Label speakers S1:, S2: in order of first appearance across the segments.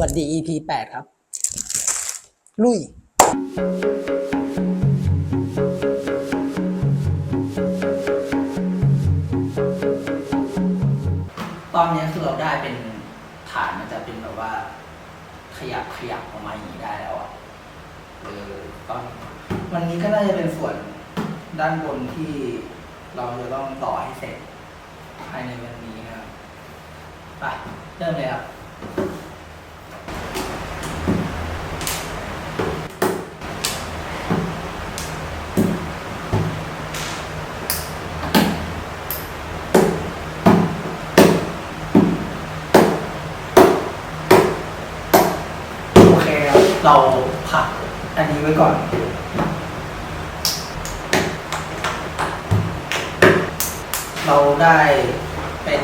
S1: วัสดี EP 8 ครับ ลุย
S2: ตอนนี้คือเราได้เป็นฐานมันจะเป็นแบบว่า ขยับขยับออกมาอย่างนี้ได้แล้วอะเออตอนวันนี้ก็น่าจะเป็นส่วนด้านบนที่เราจะต้องต่อให้เสร็จ ภายในวันนี้นะครับไปเริ่มเลยครับ โอ เคครับเราผักอันนี้ไว้ก่อน เราได้เป็น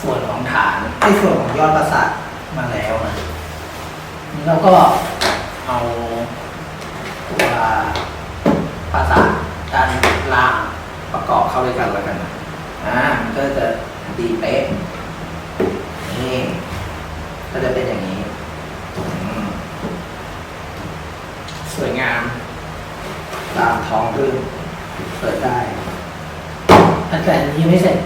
S2: ส่วนของฐานไอ้ส่วนของยอดประสาทมาแล้วนะนี่เราก็เอาตัวประสาทด้านล่างประกอบเข้าด้วยกันแล้วกันนะอ่ามันก็จะดีเป๊ะนี่ ก็จะเป็นอย่างนี้อืมสวยงาม ตามท้องพึ่ง เปิดได้อันแต่อันนี้ยังไม่เสร็จ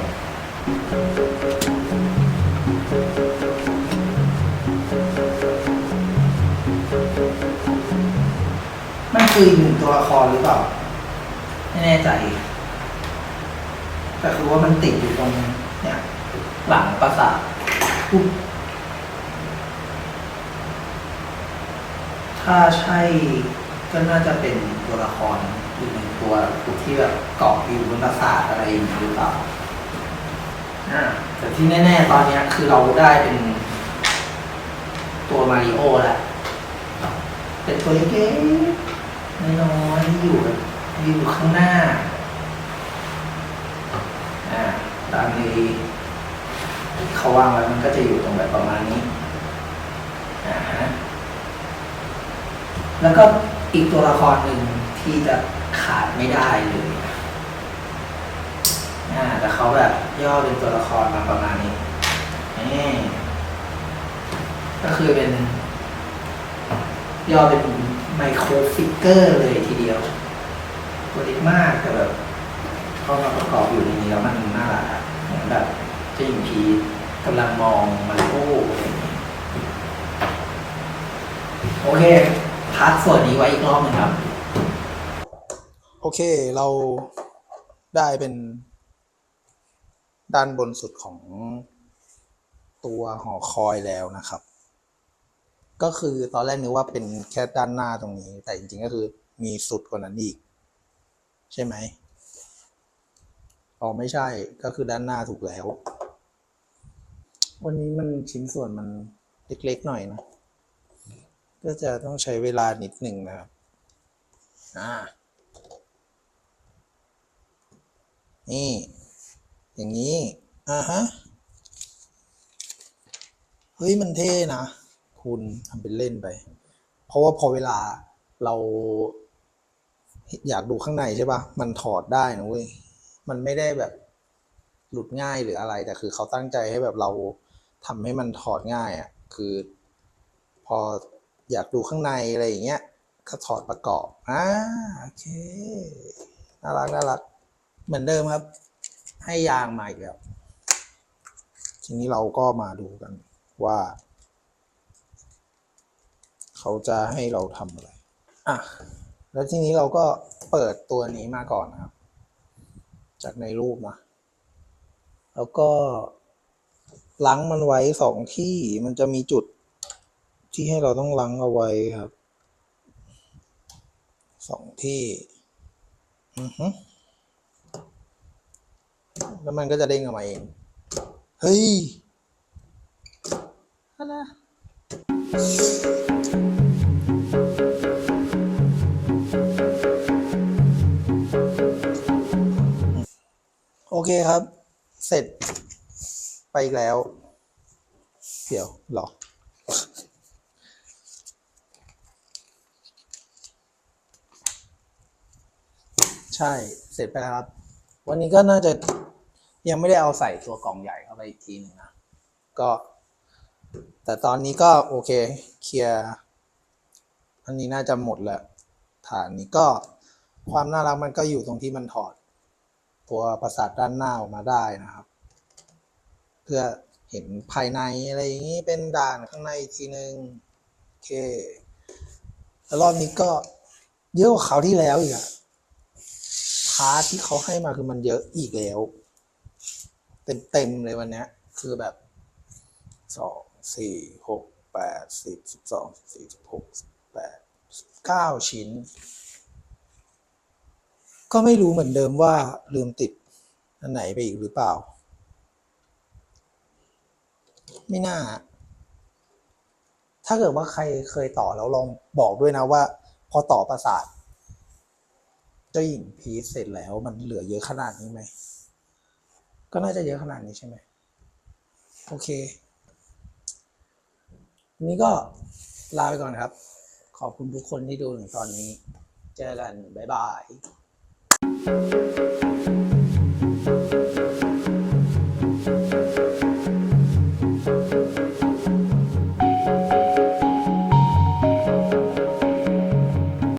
S2: มันคืออีกหนึ่งตัวละครหรือเปล่า ไม่แน่ใจ แต่คือว่ามันติดอยู่ตรงเนี่ยหลังประสาทอุ๊ยถ้าใช่ก็น่าจะเป็นตัวละคร อยู่ในตัวที่แบบเกาะอยู่บนปราสาทอะไรอย่างนี้หรือเปล่าอ่าแต่ที่แน่ๆ ตอนเนี้ยคือเราได้เป็นตัวมาริโอแล้วเป็นตัวเล็กๆน้อยๆที่อยู่แบบอยู่ข้างหน้าอ่าตามนี้เขาวางไว้มันก็จะอยู่ตรงแบบประมาณนี้อ่าฮะแล้วก็อีกตัวละครหนึ่งที่จะ ขาดไม่ได้เลยอ่าแต่เขาแบบย่อเป็นตัวละครมาประมาณนี้นี่ก็คือเป็น ย่อเป็นไมโครฟิกเกอร์เลยทีเดียวตัวเล็กมากแต่แบบเข้ามาประกอบอยู่ในนี้แล้วมันน่ารักเหมือนแบบเจะหญิงพีกำลังมองมาริโออะไรอย่างนี้โอเคพักส่วนนี้ไว้อีกรอบหนึงครับ
S1: โอเคเราได้เป็นด้านบนสุดของตัวหอคอยแล้วนะครับ ก็คือตอนแรกนึกว่าเป็นแค่ด้านหน้าตรงนี้ แต่จริงๆก็คือมีสุดกว่านั้นอีก ใช่ไหมอ๋อไม่ใช่ก็คือด้านหน้าถูกแล้ว วันนี้มันชิ้นส่วนมันเล็กๆหน่อยนะ ก็จะต้องใช้เวลานิดหนึ่งนะครับ อ่า นี่ อย่างนี้อ่าฮะเฮ้ยมันเท่นะ คุณทำเป็นเล่นไป เพราะว่าพอเวลาเราอยากดูข้างในใช่ปะมันถอดได้นะเว้ย มันไม่ได้แบบหลุดง่ายหรืออะไร แต่คือเขาตั้งใจให้แบบเราทำให้มันถอดง่ายอะ คือ พออยากดูข้างในอะไรอย่างเงี้ยก็ถอดประกอบ อ่า โอเค น่ารัก น่ารัก เหมือนเดิมครับ ให้ยางมาอีกแล้ว ทีนี้เราก็มาดูกันว่า เขาจะให้เราทำอะไร อะ แล้วทีนี้เราก็เปิดตัวนี้มาก่อนนะครับ จากในรูปนะ แล้วก็ล้างมันไว้สองที่มันจะมีจุดที่ให้เราต้องล้างเอาไว้ครับสองที่ อือฮึ แล้วมันก็จะเด้งออกมาเอง เฮ้ยอะไรนะโอเคครับ เสร็จไปอีกแล้ว เดี๋ยวหรอ ใช่ เสร็จไปแล้วครับ วันนี้ก็น่าจะ ยังไม่ได้เอาใส่ตัวกล่องใหญ่เข้าไปอีกทีนึงนะ ก็ แต่ตอนนี้ก็โอเค เคลียร์อันนี้น่าจะหมดแล้ว ฐานนี้ก็ความน่ารักมันก็อยู่ตรงที่มันถอด ตัวประสาทด้านหน้าออกมาได้นะครับ เพื่อเห็นภายในอะไรอย่างนี้เป็นด่านข้างในอีกทีนึงโอเค แล้วรอบนี้ก็เยอะกว่าคราวที่แล้วอีกอะพาร์ทที่เขาให้มาคือมันเยอะอีกแล้ว เต็มเต็มๆเลยวันนี้คือแบบสองสี่หกแปดสิบสิบสองสิบสี่สิบหกสิบแปดเก้าชิ้น ก็ไม่รู้เหมือนเดิมว่าลืมติดอันไหนไปอีกหรือเปล่า ไม่น่า ถ้าเกิดว่าใครเคยต่อแล้วลองบอกด้วยนะว่า พอต่อประสาทเจ้าหญิงพีซเสร็จแล้วมันเหลือเยอะขนาดนี้ไหม ก็น่าจะเยอะขนาดนี้ใช่ไหมโอเควันนี้ก็ลาไปก่อนครับ ขอบคุณทุกคนที่ดูถึงตอนนี้ เจอกัน บ๊ายบาย